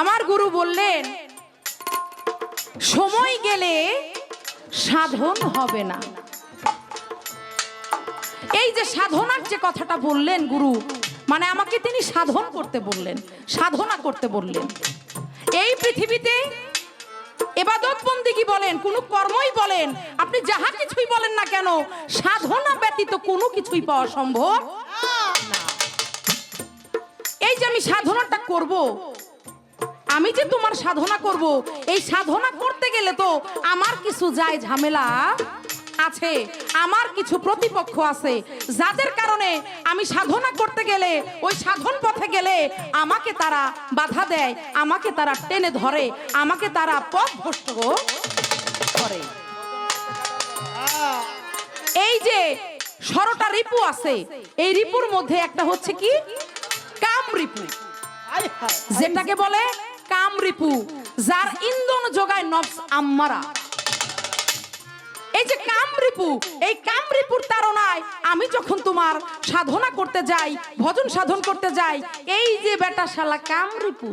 আমার গুরু বললেন, সময় গেলে সাধন হবে না। এই যে সাধনার যে কথাটা বললেন গুরু মানে আমাকে তিনি সাধন করতে বললেন, সাধনা করতে বললেন। এই পৃথিবীতে এবাদত বন্দিগি বলেন, কোনো কর্মই বলেন, আপনি যাহা কিছুই বলেন না কেন, সাধনা ব্যতীত কোনো কিছুই পাওয়া সম্ভব এই যে আমি সাধনাটা করব আমি যে তোমার সাধনা করব এই সাধনা করতে গেলে তো আমার কিছু যায় ঝামেলা আছে আমার কিছু প্রতিপক্ষ আছে। যাদের কারণে আমি সাধনা করতে গেলে ওই সাধন পথে গেলে আমাকে তারা বাধা দেয় আমাকে তারা টেনে ধরে আমাকে তারা পথ ভ্রষ্ট করে। এই যে সরটা রিপু আছে এই রিপুর মধ্যে একটা হচ্ছে কি? কাম রিপু। যেটাকে বলে কামরিপু যার ইন্ধন যোগায় নফস আম্মারা। এই যে কামরিপু এই কামরিপুর তারনায় আমি যখন তোমার সাধনা করতে যাই, ভজন সাধন করতে যাই, এই যে বেটা শালা কামরিপু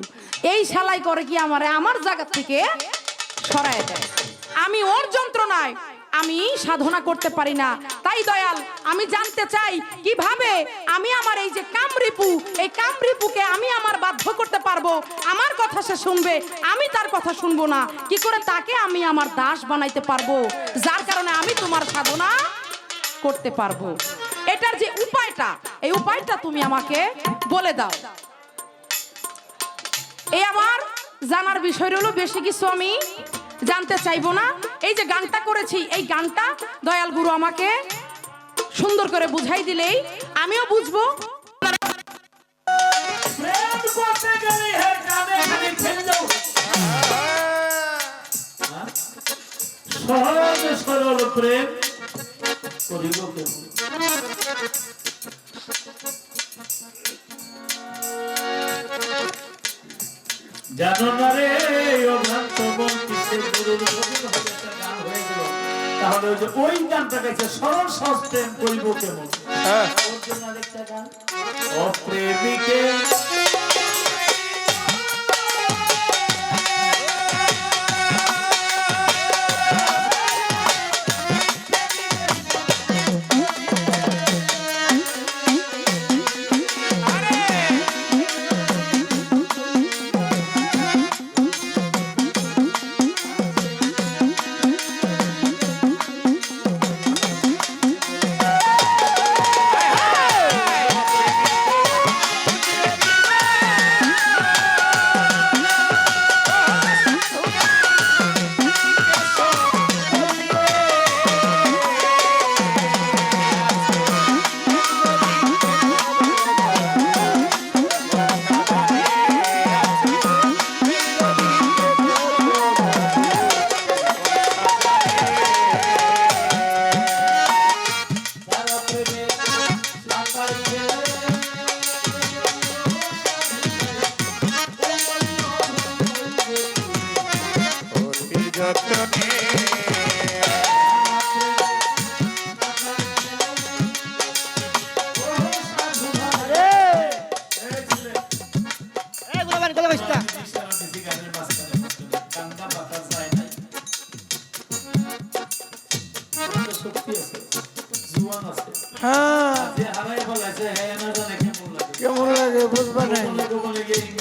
এই শালাই করে কি আমারে আমার জায়গা থেকে সরায় দেয়? আমি ওর যন্ত্রণায় আমি সাধনা করতে পারি না তাই দয়াল, আমি জানতে চাই কীভাবে আমি আমার এই যে কামরিপু, এই কামরিপুকে আমি আমার বাধ্য করতে পারব? আমার কথা সে শুনবে, আমি তার কথা শুনব না। কি করে তাকে আমি আমার দাস বানাইতে পারব? যার কারণে আমি তোমার সাধনা করতে পারব। এটার যে উপায়টা, এই উপায়টা তুমি আমাকে বলে দাও। এই আমার জানার বিষয় হলো বেশি কিছু আমি জানতে চাইব না? এই যে গানটা করেছি, এই গানটা দয়াল গুরু আমাকে সুন্দর করে বুঝাই দিলেই আমিও বুঝব। জানো না রে তাহলে ওই যে ওই গানটা গেছে সরল সহজ করিব কেমন? গান। অপ্রেমিকে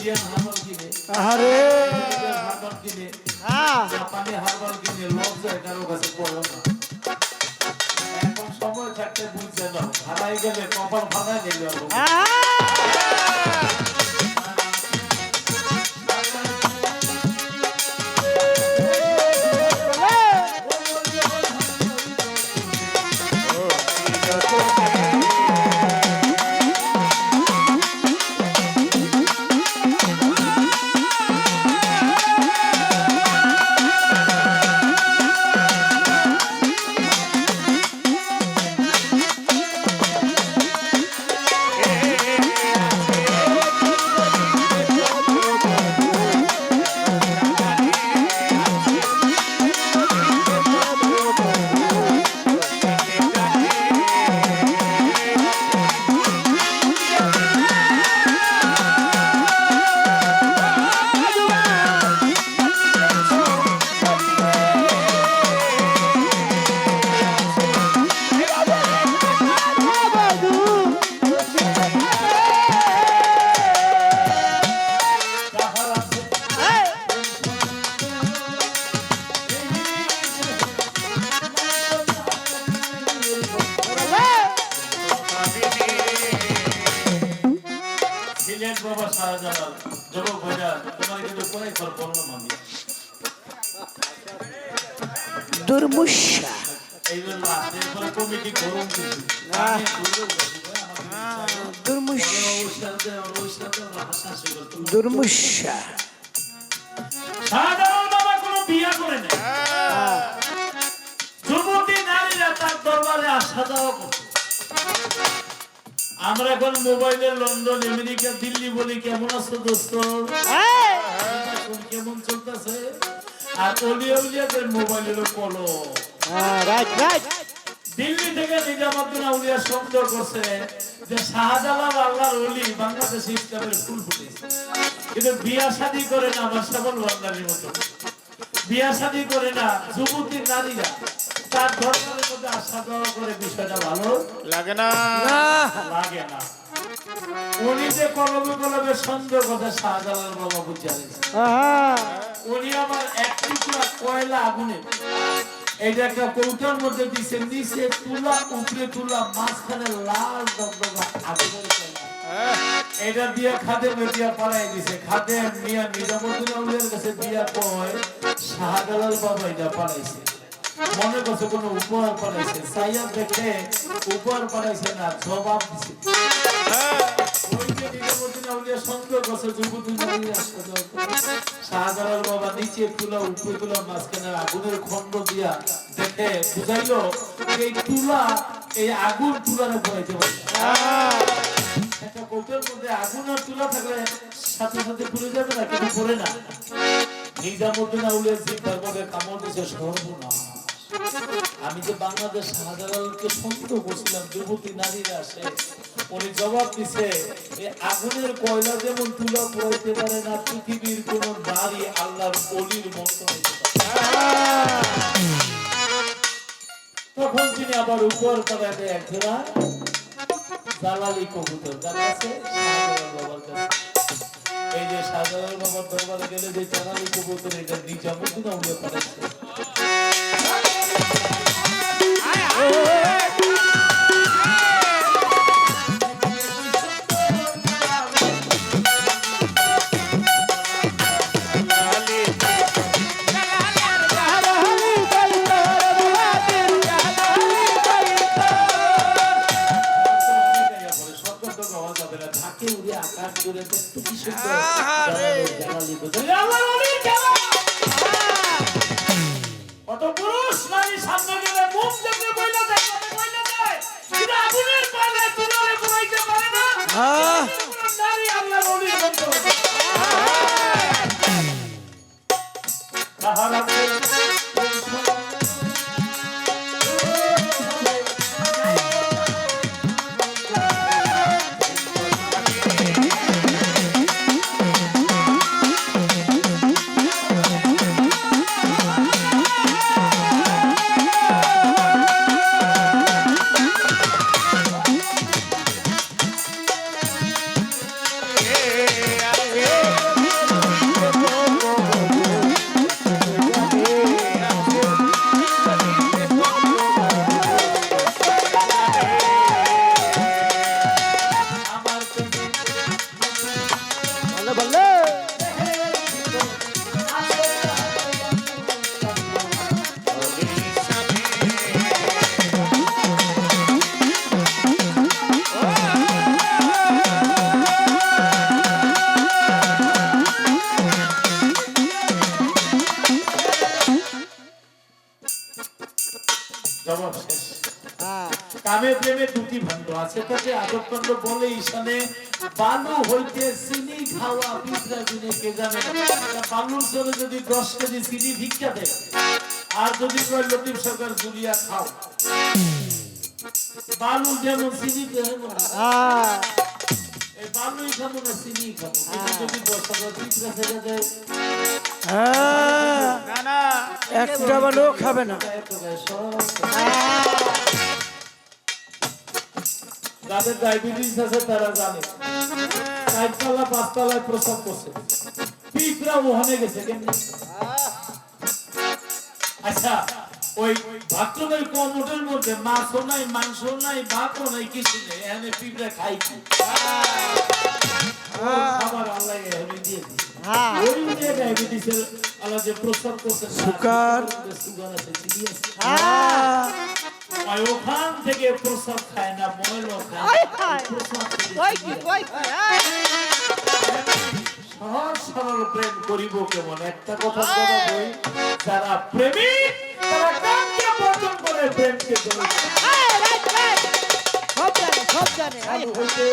কোনে যুবক ভাইরা তোমার কিন্তু কয়েকবার বললাম আমি। দুর্মুষা। এই জন্য আসলে এরপরে কমিটি করুন কিন্তু আমি করব বসি ভাই, আমার কিন্তু ইচ্ছা নেই। দুর্মুষ। তবে ওর সাথে ওর সাথে ওরা হাসাহাসি করতো। দুর্মুষা। সাধারণ বাবা কোনো বিয়া করে নেই। যুবতী নারীরা তার দরবারে আসা যাওয়া করছে আমরা এখন মোবাইলে লন্ডন আমেরিকা দিল্লি বলি কেমন আছো দোস্ত? কেমন চলতেছে? আর অলিয়া উলিয়াদের মোবাইলেরও কলো দিল্লি থেকে নিজামুদ্দিন আউলিয়া সন্দেহ করছে যে শাহজালাল আল্লাহর অলি বাংলাদেশে ইসলামের ফুল ফুটেছে কিন্তু বিয়া শাদী করে না আমার শ্যামল বান্দারির মতো। বিয়া শাদী করে না যুবতী নারীরা তার ধর্মের মধ্যে আসা যাওয়া করে বিষয়টা ভালো? লাগে না। লাগে না। উনি যে কলবে কলবে সন্দেহ কথা শাহজালাল বাবা বুঝে উনি আমার এক টুকরা কয়লা আগুনে এইটা একটা কৌটার মধ্যে দিছে নিচে তুলা উপরে তুলা মাঝখানে লাল দগদগা আগুনের কয়লা। এটা দিয়ে খাদে দিয়া পাড়াই দিছে। খাদে মিয়া নিজামুদ্দিন আউলিয়ার কাছে দিয়া কয়, শাহজালাল বাবা এটা পাড়াইছে মনে করছে কোন উপহার পাঠাইছে সাইয়া দেখে উপহার পাঠাইছে না, জবাব দিছে। শাহজালাল বাবা উপরে দেখে বুঝাইলো, এই তুলা, এই আগুন তুলারে একটা কোটের মধ্যে আগুন আর থাকলে সাথে সাথে পুড়ে যাবে না, কিন্তু পড়ে না নিজামুদ্দিন কামড় আমি যে বাংলাদেশ শাহজালালকে সন্দেহ করছিলাম, যুবতী নারীরা আসে, উনি জবাব দিছে আগুনের কয়লা যেমন তুলা পড়াইতে পারে না, পৃথিবীর কোন নারী আল্লাহর অলির মন্ত্র। তখন তিনি আবার উপর এক জোড়া দালালি কবুতর এই যে সাধারণ বাবার দরবারে গেলে যে দালালি কবুতর, এটা দিচ্ছে আমি কিন্তু নারী সামনে গেলে মুখ দেখে বইলা যায় কথা বইলা যায় কিন্তু আগুনের পালে তুলারে ঘুরাইতে পারে না। নারী আল্লাহর অলির মতো তাহারা ভাণ্ড আছে তাতে আদব কাণ্ড বলে ঈশানে বালু হইতে চিনি খাওয়া পিঁপড়া দিনে কে জানে? বালুর চলে যদি দশ কেজি চিনি ভিক্ষা দেয় আর যদি কয় লতিফ সরকার জুলিয়া খাও। বালু যেমন চিনি দেয় এই বালুই খাব না চিনি খাব যদি দশ টাকা পিঁপড়া ছেড়ে দেয় না না। একটা বালও খাবে না। যাদের ডায়াবেটিস আছে তারা জানে। চারতলা পাঁচতলায় প্রসব করছে। পিঁপড়া ওখানে গেছে আচ্ছা ওই বাথরুমের কমোটের মধ্যে মাছও নাই মাংস নাই ভাতও নাই কিছু নেই এখানে পিঁপড়া খাই কি? খাবার আল্লাহ এভাবে দিয়ে। হ্যাঁ। ওই যে ডায়াবেটিসের আল্লাহ যে প্রস্তাব করছেন সুগার। সুগার আছে হ্যাঁ ওখান থেকে প্রস্তাব খায় না ময়লা খায়। সহজ সরল প্রেম করিব কেমন? একটা কথা যারা প্রেমিক তারা কামকে বর্জন করে প্রেমকে ধরে এই, রাইট, রাইট। সব জানে সব জানে হইতে।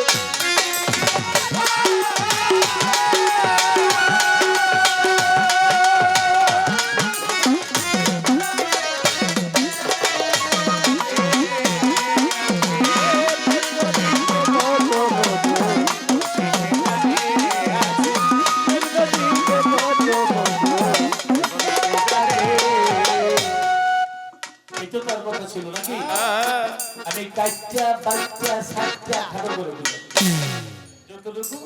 কাইটা বাচ্চা সাতটা খাটো করে দিল। যতটুকু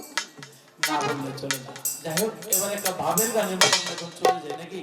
না বললে চলে না। যাই হোক, এবার একটা ভাবের গানের মতো চলে যায় নাকি?